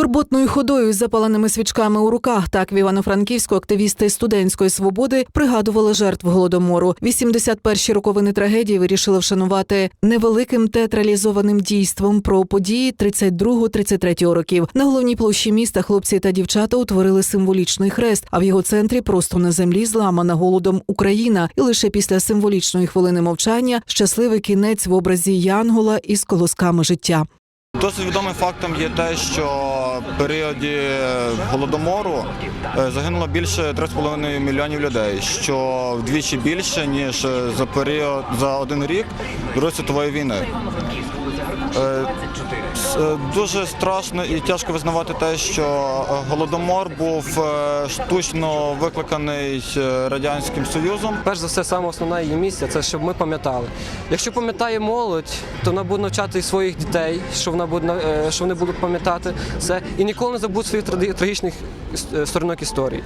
Скорботною ходою з запаленими свічками у руках так в Івано-Франківську активісти студентської свободи пригадували жертв голодомору. 81-ті роковини трагедії вирішили вшанувати невеликим театралізованим дійством про події 32-33 років. На головній площі міста хлопці та дівчата утворили символічний хрест, а в його центрі просто на землі зламана голодом Україна. І лише після символічної хвилини мовчання щасливий кінець в образі Янгола із колосками життя. Досить відомим фактом є те, що в періоді голодомору е, загинуло більше 3,5 мільйонів людей, що вдвічі більше ніж за період за один рік Другої світової війни. Е, е, Дуже страшно і тяжко визнавати те, що голодомор був штучно викликаний радянським союзом. Перш за все, саме основна її місія це щоб ми пам'ятали. Якщо пам'ятає молодь, то вона буде навчати і своїх дітей, що вона буде е, що вони будуть пам'ятати це і ніколи не забудуть своїх трагічних е, сторонок історії.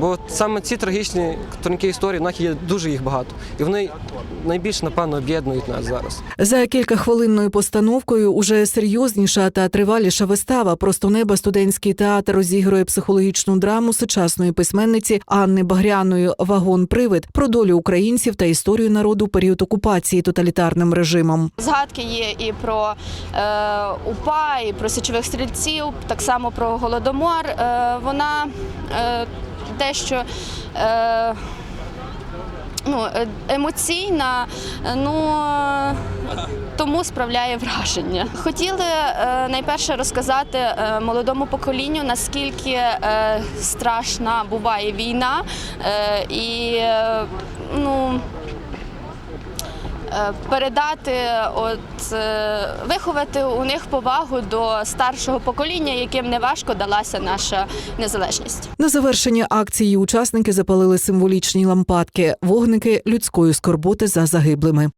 Бо саме ці трагічні сторінки історії, в є дуже їх багато, і вони найбільше напевно об'єднують нас зараз. За кількахвилинною постановкою уже серйозніша та триваліша вистава. Просто неба студентський театр розігрує психологічну драму сучасної письменниці Анни Багряної Вагон Привид про долю українців та історію народу період окупації тоталітарним режимом. Згадки є і про е, УПА, і про січових стрільців, так само про голодомор. Е, вона дещо. Е, Ну, е, емоційна, ну тому справляє враження. Хотіли найперше розказати молодому поколінню, наскільки страшна буває війна, і ну передати, от е, виховати у них повагу до старшого покоління, яким не важко далася наша незалежність. На завершення акції учасники запалили символічні лампадки, вогники людської скорботи за загиблими.